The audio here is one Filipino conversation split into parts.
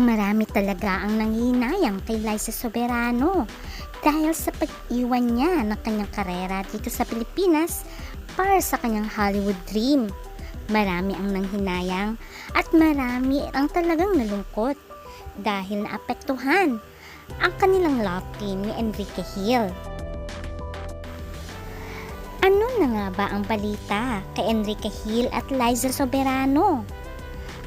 Marami talaga ang nangihinayang kay Liza Soberano dahil sa pag-iwan niya ng kanyang karera dito sa Pilipinas para sa kanyang Hollywood dream. Marami ang nanghinayang at marami ang talagang nalungkot dahil naapektuhan ang kanilang love team ni Enrique Hill. Ano na nga ba ang balita kay Enrique Hill at Liza Soberano?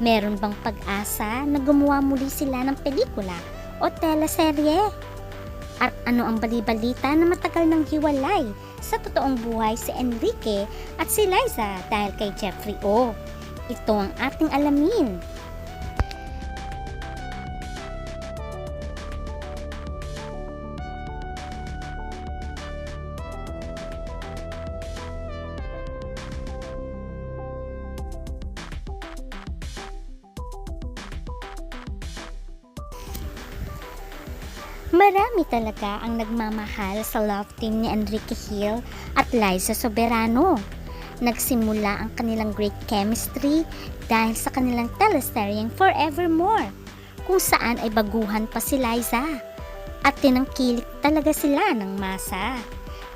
Meron bang pag-asa na gumawa muli sila ng pelikula o teleserye? At ano ang balibalita na matagal nang hiwalay sa totoong buhay si Enrique at si Liza dahil kay Jeffrey O? Ito ang ating alamin. Talaga ang nagmamahal sa love team ni Enrique Hill at Liza Soberano. Nagsimula ang kanilang great chemistry dahil sa kanilang teleseryeng Forevermore, kung saan ay baguhan pa si Liza. At tinangkilik talaga sila ng masa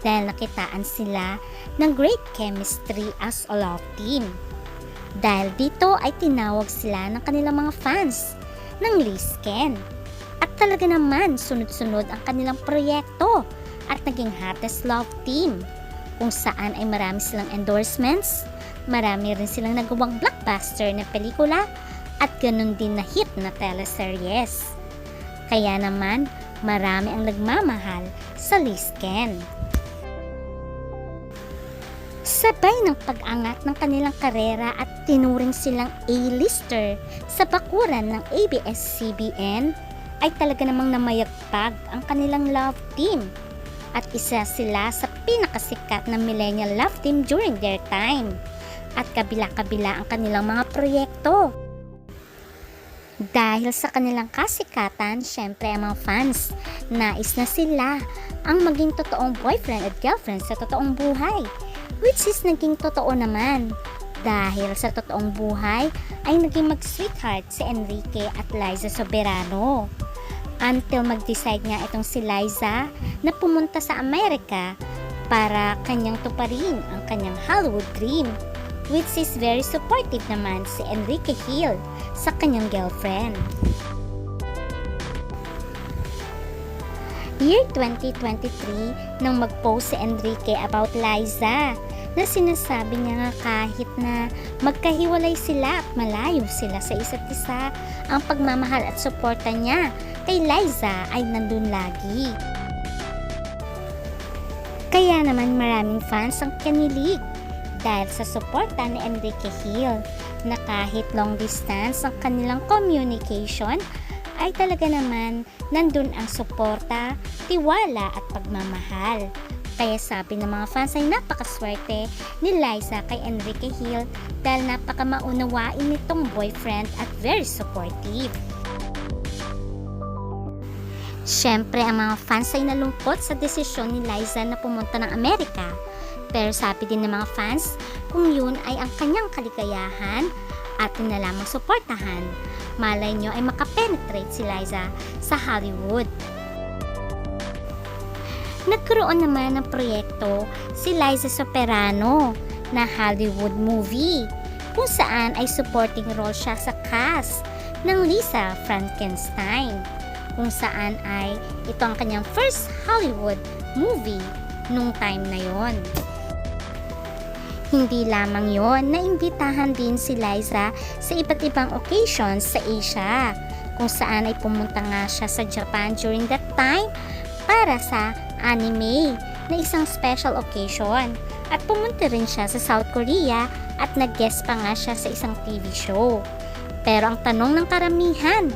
dahil nakitaan sila ng great chemistry as a love team. Dahil dito ay tinawag sila ng kanilang mga fans ng Lisken. At talaga naman sunod-sunod ang kanilang proyekto at naging hottest love team kung saan ay marami silang endorsements, marami rin silang nagawang blockbuster na pelikula at ganun din na hit na teleseries. Kaya naman, marami ang nagmamahal sa Lisken. Sabay ng pag-angat ng kanilang karera at tinuring silang A-lister sa bakuran ng ABS-CBN, ay talaga namang namayagpag ang kanilang love team at isa sila sa pinakasikat na millennial love team during their time at kabila-kabila ang kanilang mga proyekto. Dahil sa kanilang kasikatan, syempre ang mga fans, nais na sila ang maging totoong boyfriend at girlfriend sa totoong buhay, which is naging totoo naman. Dahil sa totoong buhay ay naging mag-sweetheart si Enrique at Liza Soberano until mag-decide nga itong si Liza na pumunta sa Amerika para kanyang tuparin ang kanyang Hollywood dream which is very supportive naman si Enrique Hill sa kanyang girlfriend. Year 2023 nang mag-post si Enrique about Liza na sinasabi niya nga kahit na magkahiwalay sila at malayo sila sa isa't isa, ang pagmamahal at suporta niya kay Liza ay nandun lagi. Kaya naman maraming fans ang kanilig dahil sa suporta ni Enrique Hill na kahit long distance ang kanilang communication ay talaga naman nandun ang suporta, tiwala at pagmamahal. Kaya sabi ng mga fans ay napakaswerte ni Liza kay Enrique Hill dahil napakamaunawain nitong boyfriend at very supportive. Siyempre, ang mga fans ay nalungkot sa desisyon ni Liza na pumunta ng Amerika. Pero sabi din ng mga fans, kung yun ay ang kanyang kaligayahan at yun na lamang suportahan, malay nyo ay makapenetrate si Liza sa Hollywood. Nagkaroon naman ng proyekto si Liza Soperano na Hollywood movie kung saan ay supporting role siya sa cast ng Lisa Frankenstein kung saan ay ito ang kanyang first Hollywood movie nung time na yon. Hindi lamang yon, naimbitahan din si Liza sa iba't ibang occasions sa Asia kung saan ay pumunta nga siya sa Japan during that time para sa anime na isang special occasion at pumunta rin siya sa South Korea at nag-guest pa nga siya sa isang TV show. Pero ang tanong ng karamihan,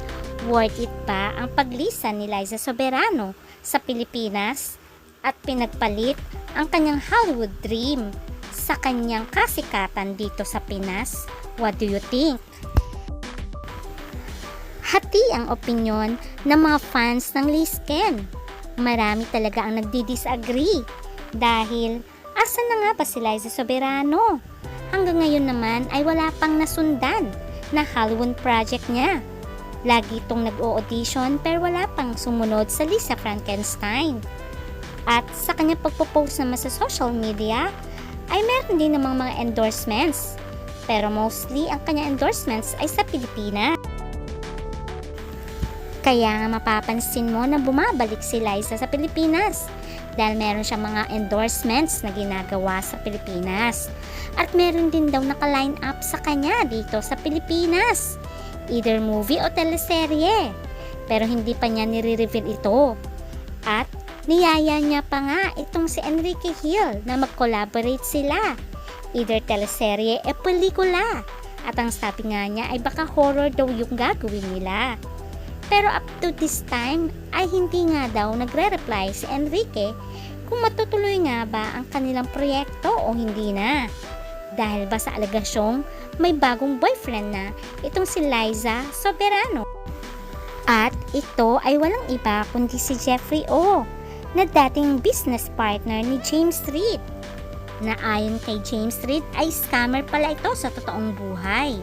worth it ba ang paglisan ni Liza Soberano sa Pilipinas at pinagpalit ang kanyang Hollywood dream sa kanyang kasikatan dito sa Pinas? What do you think? Hati ang opinyon ng mga fans ng Lisken. Marami talaga ang nagdi-disagree dahil asa na nga ba si Liza Soberano? Hanggang ngayon naman ay wala pang nasundan na Hollywood project niya. Lagi itong nag-o-audition pero wala pang sumunod sa Lisa Frankenstein. At sa kanyang pagpo-post naman sa social media, ay meron din namang mga endorsements. Pero mostly, ang kanyang endorsements ay sa Pilipinas. Kaya nga mapapansin mo na bumabalik si Liza sa Pilipinas dahil meron siyang mga endorsements na ginagawa sa Pilipinas. At meron din daw naka-line up sa kanya dito sa Pilipinas. Either movie o teleserye. Pero hindi pa niya nire-reveal ito. At niyaya niya pa nga itong si Enrique Hill na mag-collaborate sila. Either teleserye o pelikula. At ang sabi nga niya ay baka horror daw yung gagawin nila. Pero up to this time ay hindi nga daw nagre-reply si Enrique kung matutuloy nga ba ang kanilang proyekto o hindi na. Dahil ba sa alegasyong may bagong boyfriend na itong si Liza Soberano. At ito ay walang iba kundi si Jeffrey O na dating business partner ni James Reid na ayon kay James Reid ay scammer pala ito sa totoong buhay.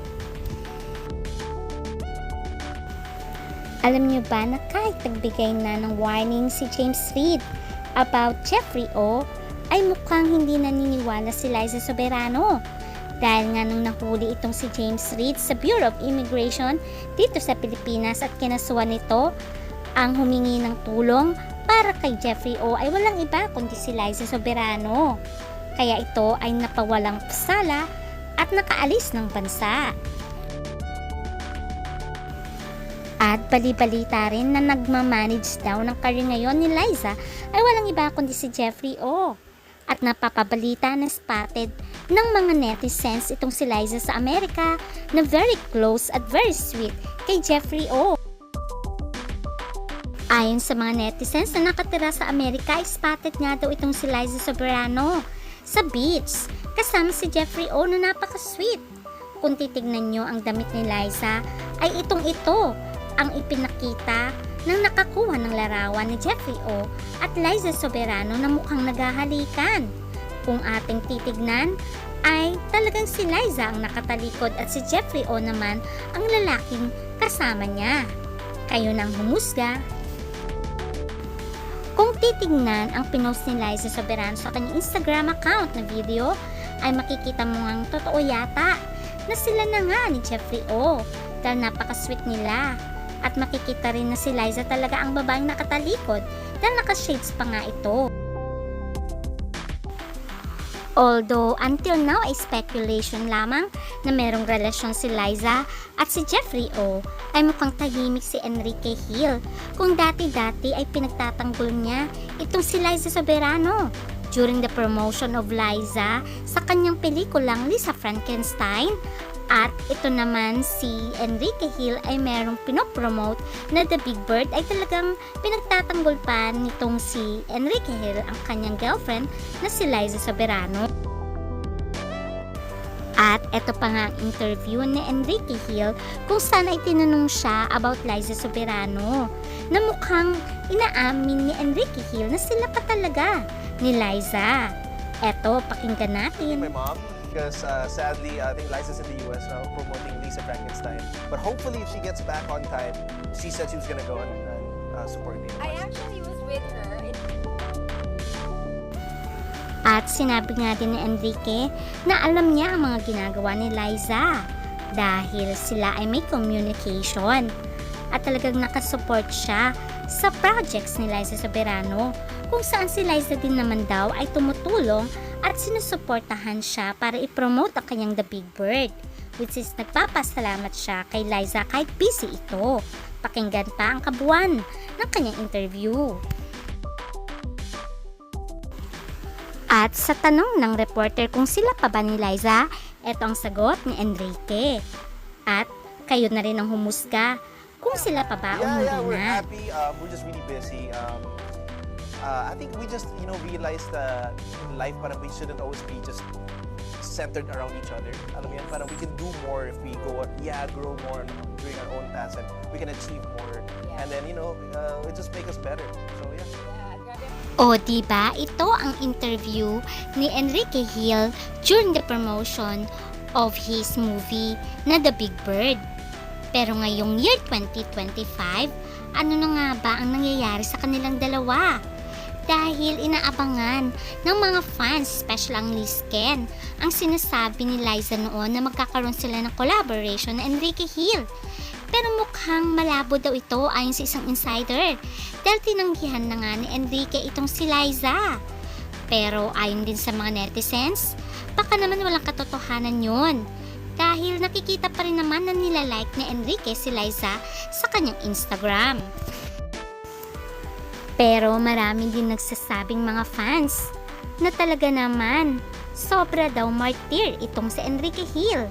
Alam niyo ba na kahit nagbigay na ng warning si James Reid about Jeffrey O, ay mukhang hindi naniniwala si Liza Soberano. Dahil nga nung nahuli itong si James Reid sa Bureau of Immigration dito sa Pilipinas at kinasuhan nito ang humingi ng tulong para kay Jeffrey O ay walang iba kundi si Liza Soberano. Kaya ito ay napawalang sala at nakaalis ng bansa. At bali-balita rin na nagmamanage daw ng career ngayon ni Liza ay walang iba kundi si Jeffrey O. At napapabalita na spotted ng mga netizens itong si Liza sa Amerika na very close at very sweet kay Jeffrey O. Ayon sa mga netizens na nakatira sa Amerika, spotted nga daw itong si Liza Soberano sa beach kasama si Jeffrey O na napaka-sweet. Kung titignan nyo ang damit ni Liza, ay itong ito ang ipinakita ng nakakuha ng larawan ni Jeffrey O at Liza Soberano na mukhang naghahalikan. Kung ating titignan, ay talagang si Liza ang nakatalikod at si Jeffrey O naman ang lalaking kasama niya. Kayo nang humusga. Kung titignan ang pinost ni Liza Soberano sa kanyang Instagram account na video, ay makikita mo ang totoo yata na sila na nga ni Jeffrey O dahil napaka-sweet nila. At makikita rin na si Liza talaga ang babaeng nakatalikod dahil naka-shades pa nga ito. Although until now ay speculation lamang na merong relasyon si Liza at si Jeffrey O ay mukhang tahimik si Enrique Hill kung dati-dati ay pinagtatanggol niya itong si Liza Soberano during the promotion of Liza sa kanyang pelikulang Lisa Frankenstein at ito naman si Enrique Hill ay merong pinopromote na The Big Bird ay talagang pinagtatanggol pa nitong si Enrique Hill ang kanyang girlfriend na si Liza Soberano. At ito pa nga ang interview ni Enrique Hill kung saan ay tinanong siya about Liza Soberano na mukhang inaamin ni Enrique Hill na sila pa talaga ni Liza. Eto, pakinggan natin. my mom because uh, sadly I think Liza's in the US now promoting Lisa Frankenstein. But hopefully if she gets back on time, she said she was gonna go and, and uh, support me. I actually was with her. in- At sinabi nga din ni Enrique na alam niya ang mga ginagawa ni Liza dahil sila ay may communication at talagang nakasupport siya sa projects ni Liza Soberano kung saan si Liza din naman daw ay tumutulong at sinusuportahan siya para i-promote ang kanyang The Big Bird which is nagpapasalamat siya kay Liza kahit busy ito. Pakinggan pa ang kabuuan ng kanyang interview. At sa tanong ng reporter kung sila pa ba ni Liza, eto ang sagot ni Enrique. At kayo na rin ang humusga kung sila pa ba o yeah, hindi yeah, we're na. happy. Um, we're just really busy. Um, uh, I think we just, you know, realized that in life parang we shouldn't always be just centered around each other. Alam mo yan, parang we can do more if we go, yeah, grow more doing our own tasks and we can achieve more. Yeah. And then, you know, uh, it just make us better. So, yeah. O di ba ito ang interview ni Enrique Hill during the promotion of his movie na The Big Bird. Pero ngayong year 2025, ano na nga ba ang nangyayari sa kanilang dalawa? Dahil inaabangan ng mga fans, special ang Liz Ken, ang sinasabi ni Liza noon na magkakaroon sila ng collaboration na Enrique Hill. Pero mukhang malabo daw ito ayon sa isang insider dahil tinanggihan na nga ni Enrique itong si Liza. Pero ayon din sa mga netizens, baka naman walang katotohanan yon dahil nakikita pa rin naman na nilalike ni Enrique si Liza sa kanyang Instagram. Pero marami din nagsasabing mga fans na talaga naman sobra daw martyr itong si Enrique Hill.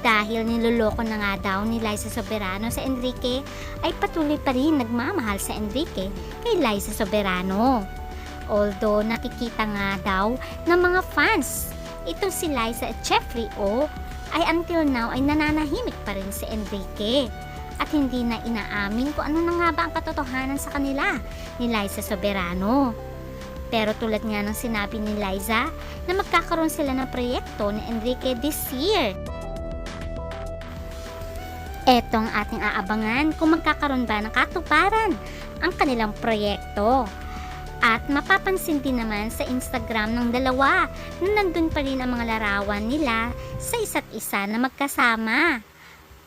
Dahil niloloko na nga daw ni Liza Soberano sa Enrique ay patuloy pa rin nagmamahal sa Enrique kay Liza Soberano. Although nakikita nga daw ng mga fans itong si Liza at Jeffrey O ay until now ay nananahimik pa rin si Enrique at hindi na inaamin kung ano na nga ba ang katotohanan sa kanila ni Liza Soberano. Pero tulad nga ng sinabi ni Liza na magkakaroon sila ng proyekto ni Enrique this year. Etong ating aabangan kung magkakaroon ba ng katuparan ang kanilang proyekto. At mapapansin din naman sa Instagram ng dalawa na nandun pa rin ang mga larawan nila sa isa't isa na magkasama.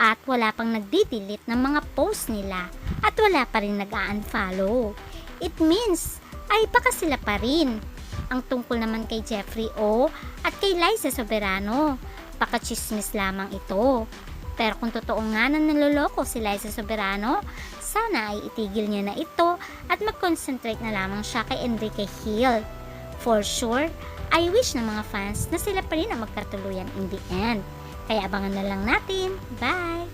At wala pang nagdi-delete ng mga post nila at wala pa rin nag-unfollow. It means ay baka sila pa rin. Ang tungkol naman kay Jeffrey O at kay Liza Soberano, baka chismis lamang ito. Pero kung totoo nga na naloloko si Liza Soberano, sana ay itigil niya na ito at mag-concentrate na lamang siya kay Enrique Hill. For sure, I wish ng mga fans na sila pa rin ang magkatuluyan in the end. Kaya abangan na lang natin. Bye!